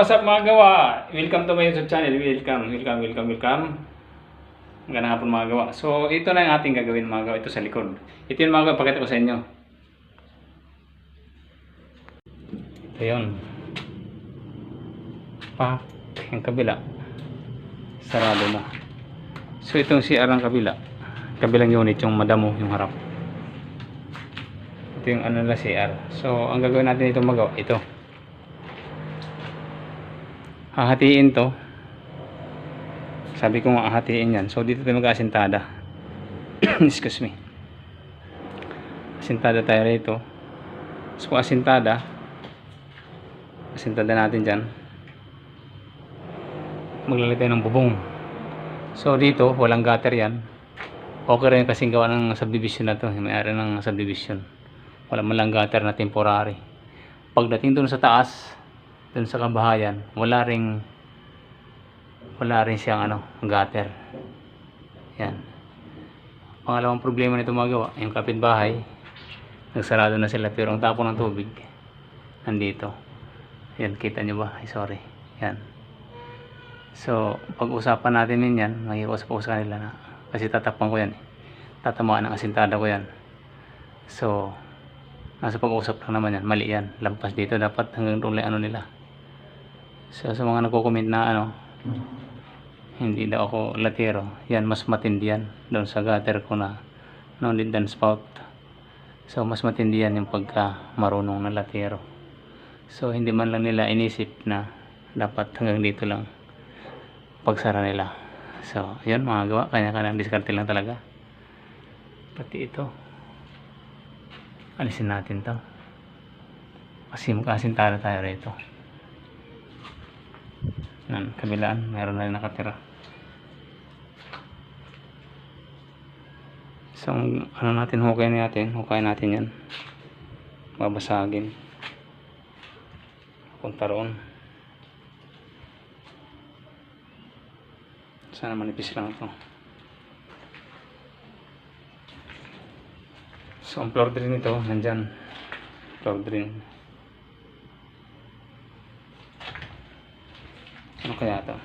what's up mga gawa? Welcome to my YouTube channel. Welcome, welcome, welcome, welcome. Magandang hapon mga gawa. So, ito na yung ating gagawin mga gawa. Ito sa likod. Ito yung mga gawa. Pakita ko sa inyo. Ito yun. Pak. Yung kabila. Sarado na. So, itong CR ang kabila. Kabilang unit yung madamo, yung harap. Ito yung ano na CR. So, ang gagawin natin ito magawa. Ito. Hahatiin to. Sabi ko nga hahatiin yan. So dito tayo mag-asintada excuse me. Asintada tayo rito. So asintada asintada natin dyan. Maglalagay tayo ng bubong. So dito walang gutter yan. Okay rin kasing gawa ng subdivision na to. May ari ng subdivision. Wala man lang gutter na temporary. Pagdating dun sa taas dun sa kabahayan wala ring wala rin siyang ano gutter. Yan. Pangalawang problema nito magawa yung kapitbahay nagsarado na sila pero ang tapo ng tubig nandito. Yan kita nyo ba? Ay sorry. Yan. So pag-usapan natin din yan mag-iusap ako sa kanila na kasi tatakpan ko yan eh. tatamaan ng asintada ko yan. So nasa pag-uusap lang naman yan. Mali yan. Lampas dito. Dapat hanggang doon ano nila So, sa mga nagko-comment na ano, hindi daw ako latero. Yan, mas matindi yan. Doon sa gutter ko na no lid and spout. So, mas matindi yan yung pagka marunong na latero. So, hindi man lang nila inisip na dapat hanggang dito lang pagsara nila. So, yun mga gawa. Kanya-kanyang diskarte lang talaga. Pati ito. Alisin natin to. Kasi magkasintara tayo rito. Yan, kabilaan, meron na rin nakatira. So, ano natin, hukay natin, hukay natin yan. Babasagin. Punta roon. Sana manipis lang ito. So, ang floor drain nito, nandyan. Floor drain. Ano kaya to?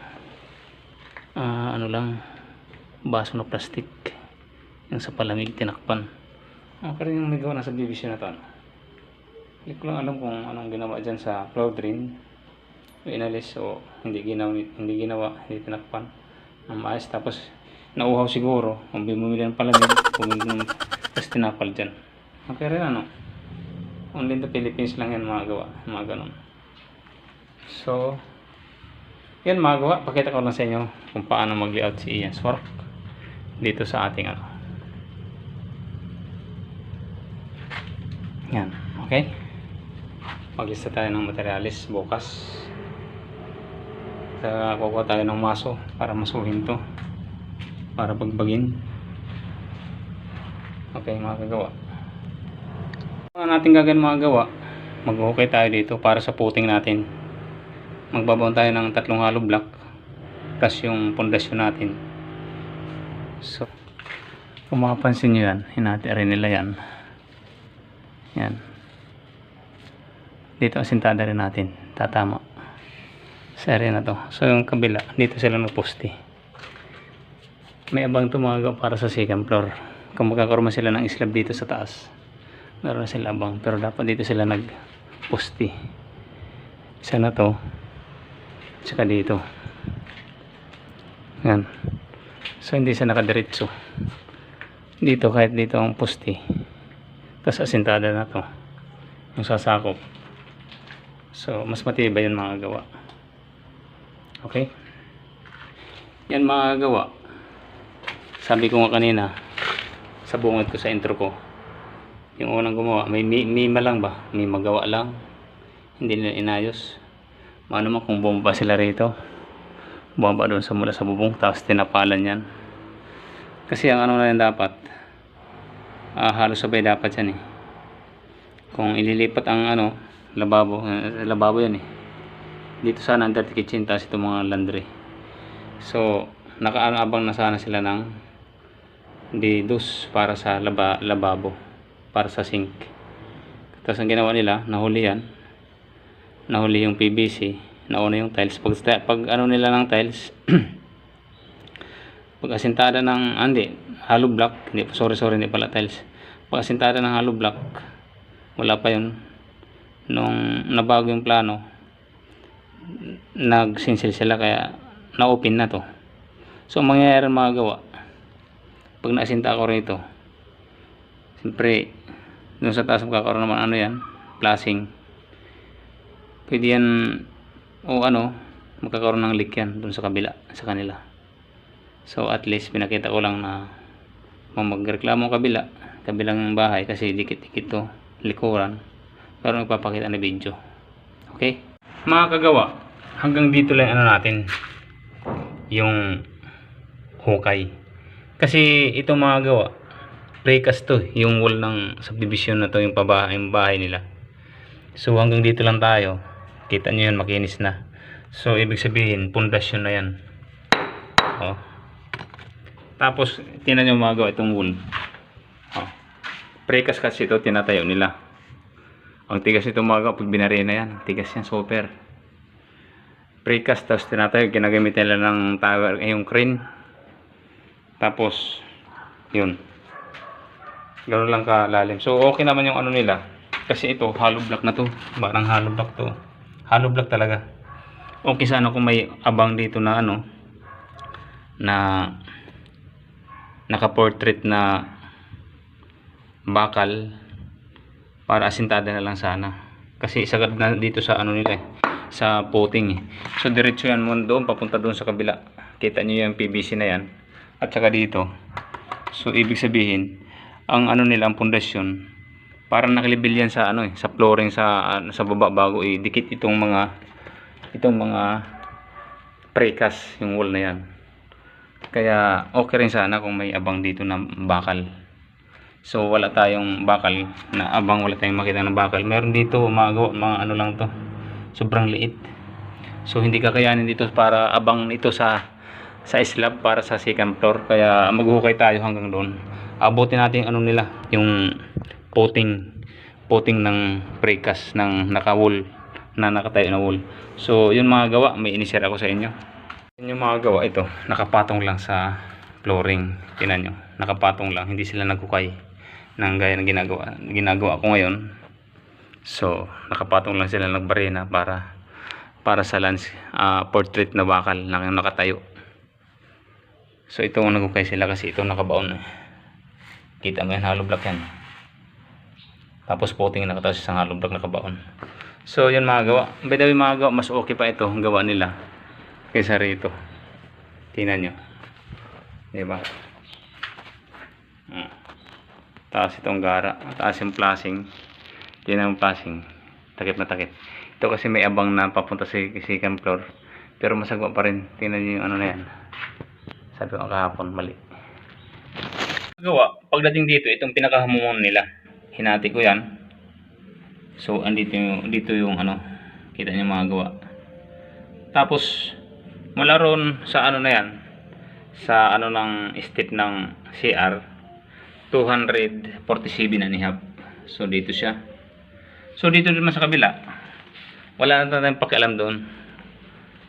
Ah ano lang. Baso na plastic. Yung sa palamig tinakpan. Ah pero yung may gawa na subdivision na to ano? hindi ko lang alam kung anong ginawa dyan sa floor drain o inalis o hindi ginawa hindi ginawa hindi tinakpan. Ang maayos. Tapos nauhaw siguro. Kung bumili ng palamig bumili ng tapos tinapal dyan. Ah, pero ano? Only in the Philippines lang yan mga gawa mga ganon so yan magawa, pakita ko lang sa inyo kung paano mag-layout si Ian Swark dito sa ating ano. Yan, okay? Maglista tayo ng materialis bukas. Sa kukuha tayo ng maso para masuhin to. Para pagbagin. Okay, mga kagawa. Ano natin gagawin mga gawa? Mag-okay tayo dito para sa puting natin magbabaon tayo ng tatlong hollow block plus yung pundasyon natin. So kung makapansin nyo yan hinati nila yan. Yan. Dito asintada rin natin tatama. Sa area na to. So yung kabila dito sila nagposte may abang tumaga para sa second floor. Kung magkakaroon sila ng slab dito sa taas meron na sila abang pero dapat dito sila nagposte isa na to tsaka dito. Yan. So hindi siya nakadiretso. Dito kahit dito ang poste tapos asintada na to. Yung sasakop. So mas matibay yan mga gawa. Okay? Yan mga gawa. Sabi ko nga kanina sa bungad ko sa intro ko yung unang gumawa may mima lang ba? May magawa lang? Hindi nila inayos ano naman kung bumaba sila rito. Bumaba doon sa mula sa bubong tapos tinapalan yan. Kasi ang ano na yan dapat ah, halos sabay dapat yan eh. Kung ililipat ang ano lababo eh, lababo yan eh. Dito sana under the kitchen tapos itong mga laundry. So nakaabang na sana sila ng didus para sa laba, lababo para sa sink. Tapos ang ginawa nila nahuli yan nahuli yung PVC nauna yung tiles. Pag, pag ano nila ng tiles pag asintada ng ah, hindi hollow block hindi sorry sorry hindi pala tiles. Pag asintada ng hollow block wala pa yun. Nung nabago yung plano nagsinsil sila kaya na-open na to. So ang mangyayari mga gawa pag naasinta ako rito siyempre dun sa taas magkakaroon naman ano yan flashing pwede yan o ano magkakaroon ng leak yan dun sa kabila sa kanila. So at least pinakita ko lang na kung magreklamo kabila kabilang bahay kasi dikit-dikit to likuran. Pero nagpapakita na video. Okay? Mga kagawa hanggang dito lang ano natin yung hukay. Kasi ito mga gawa precast to yung wall ng subdivision na to yung pabahay yung bahay nila. So hanggang dito lang tayo kita nyo yan makinis na. So ibig sabihin pundasyon na yan. Oh. tapos tinan nyo mga gawa itong wall oh. precast kasi ito tinatayo nila. Ang tigas nito mga gawa pag binari na yan tigas yan super. Precast tapos tinatayo ginagamit nila ng tower eh, yung crane. Tapos yun. Gano'n lang kalalim. So okay naman yung ano nila. Kasi ito hollow block na to. Parang hollow block to hollow block talaga. Okay sana kung may abang dito na ano na naka portrait na bakal para asintada na lang sana. Kasi sagad na dito sa ano nila eh, sa puting eh. so diretso yan mo doon papunta doon sa kabila. Kita nyo yung PVC na yan. At saka dito. So ibig sabihin ang ano nila ang pundasyon parang nakalibil yan sa ano eh sa flooring sa ano, sa baba bago idikit itong mga itong mga precast yung wall na yan. Kaya okay rin sana kung may abang dito na bakal. So wala tayong bakal na abang wala tayong makita ng bakal. Meron dito mga, mga ano lang to sobrang liit. So hindi kakayanin dito para abang ito sa sa slab para sa second floor. Kaya maghuhukay tayo hanggang doon. Abutin natin yung ano nila yung puting puting ng precast ng naka-wall na nakatayo na wall so yun mga gawa may inisir ako sa inyo. Yun yung mga gawa ito nakapatong lang sa flooring. Tinan nyo nakapatong lang hindi sila nagkukay ng gaya ng ginagawa ginagawa ko ngayon. So nakapatong lang sila nagbarena para para sa lens ah, portrait na bakal na nakatayo. So ito ang nagkukay sila kasi ito nakabaon eh. kita mo yan hollow block yan tapos puting nakataas sa hollow block nakabaon so yun mga gawa. By the way mga gawa mas okay pa ito ang gawa nila kaysa rito. Tingnan nyo. Diba hmm. taas itong gara. Taas yung flashing yun ang flashing takip na takip. Ito kasi may abang na papunta sa second floor. Pero masagwa pa rin. Tingnan nyo yung ano na yan. Sabi ko kahapon mali. Gawa pagdating dito itong pinakahamumon nila hinati ko yan. So andito yung dito yung ano kita niyo mga gawa. Tapos mula ron sa ano na yan sa ano ng step ng CR 247 na ni so dito siya. So dito naman sa kabila wala na tayong pakialam doon.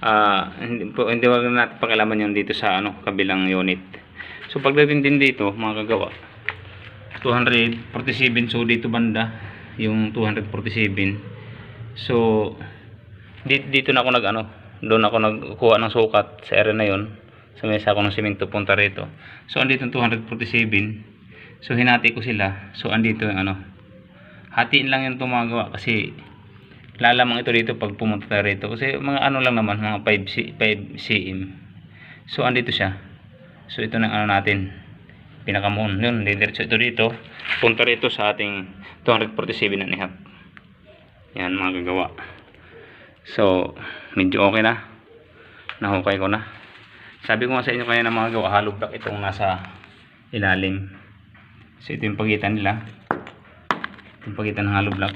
Ah hindi po hindi wag na natin pakialaman yung dito sa ano kabilang unit. So pagdating din dito mga kagawa 247 so dito banda yung 247 so dito, dito na ako nag ano doon ako nagkuha ng sukat sa area na yon sa mesa ko ng simento punta rito. So andito yung 247 so hinati ko sila. So andito yung ano hatiin lang yung tumagawa kasi lalamang ito dito pag pumunta rito. Kasi mga ano lang naman mga 5, C, 5 cm so andito siya. So ito na ano natin pinakamoon yun didiretso ito dito. Punta rito sa ating 247 and a half yan mga gagawa. So medyo okay na. Nahukay ko na. Sabi ko nga sa inyo kaya na mga gawa hollow block itong nasa ilalim. So ito yung pagitan nila. Ito yung pagitan ng hollow block.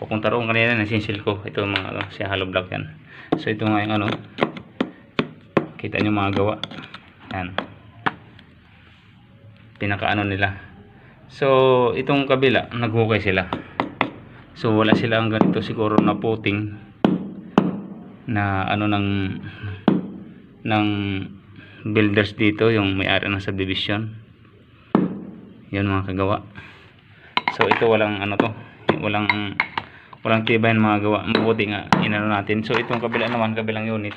Papunta roon kanina nasinsil ko. Ito yung mga ano, si hollow block yan. So ito nga yung ano kita nyo mga gawa. Yan pinakaano nila. So itong kabila naghukay sila. So wala sila ang ganito siguro na puting na ano ng ng builders dito yung may-ari ng subdivision. Yun mga kagawa. So ito walang ano to walang walang tibay ng mga gawa. Mabuti nga inano natin. So itong kabila naman kabilang unit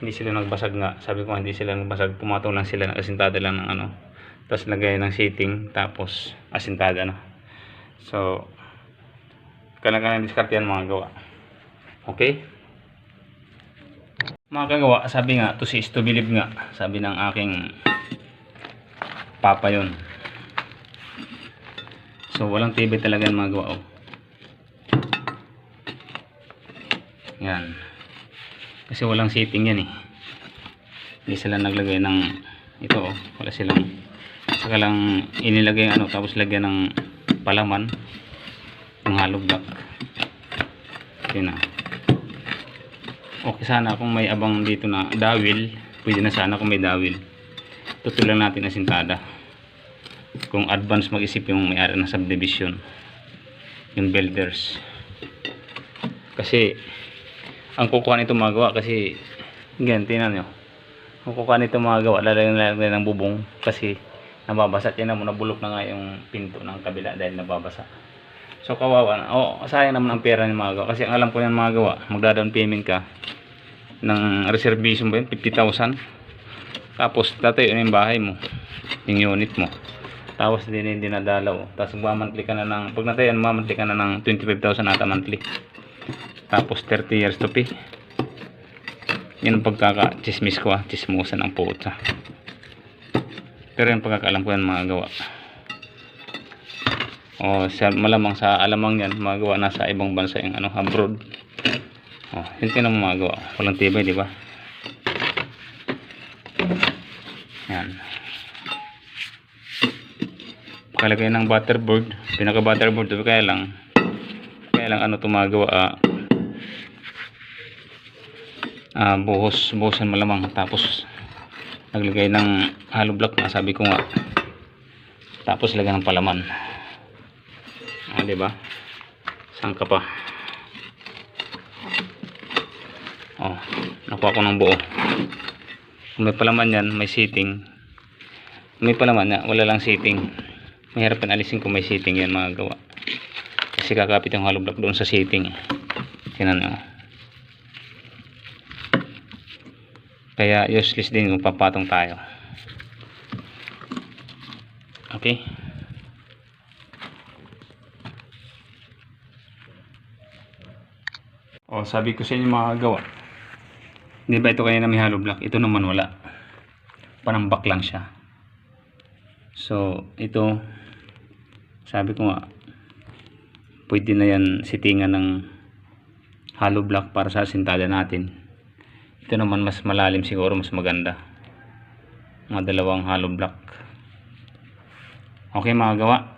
hindi sila nagbasag nga. Sabi ko hindi sila nagbasag. Pumatong lang sila asintada lang ng ano tapos lagay ng seating tapos asintada na. So kailangan diskarte yan mga gawa. Okay? Mga kagawa sabi nga to see is to believe nga sabi ng aking papa yon so walang tibay talaga mga gawa oh. yan. Kasi walang seating yan eh. Hindi sila naglagay ng ito oh. Wala silang saka lang inilagay ano tapos lagyan ng palaman. Ng hollow block. Yun na. Okay sana kung may abang dito na dawil pwede na sana kung may dawil. Tutulan natin na sintada. Kung advance mag-isip yung may-ari ng subdivision yung builders. Kasi ang kukuha nito magawa kasi ganyan tinan nyo. Ang kukuha nito magawa lalagyan lalagyan ng bubong kasi nababasa yan na mo nabulok na nga yung pinto ng kabila dahil nababasa. So kawawa na. Oh, sayang naman ang pera ng magawa kasi ang alam ko yan magawa magda-down payment ka ng reservation ba yun 50,000 tapos tatayo na yung bahay mo yung unit mo. Tapos din hindi dinadalaw. Tapos magmamantli ka na ng pag natayan mamantli ka na ng 25,000 ata monthly. Tapos 30 years to pay. Yun ang pagkaka chismis ko ah chismosan ang puta pero yung pagkakaalam ko yan mga gawa. O sa, malamang sa alamang yan mga gawa nasa ibang bansa yung ano abroad. O yun tinan mo mga gawa. Walang tibay di ba? Yan. Pakalagay ng butterboard. Pinaka butterboard ito kaya lang kaya lang ano tumagawa ah, ah, buhos. Buhosan malamang. Tapos naglagay ng hollow block na sabi ko nga. Tapos lagyan ng palaman. Ah, di ba? Saan ka pa? Oh nakuha ko ng buo. Kung may palaman yan may seating may palaman na wala lang seating mahirap yan alisin kung may seating yan mga gawa. Kasi kakapit yung hollow block doon sa seating tinan nyo kaya useless din kung papatong tayo. Okay? O sabi ko sa inyo mga gawa di ba ito kaya na may hollow block? Ito naman wala. Panambak lang siya. So ito sabi ko nga pwede na yan sitingan ng hollow block para sa sintada natin ito naman mas malalim siguro mas maganda. Mga dalawang hollow block. Okay mga gawa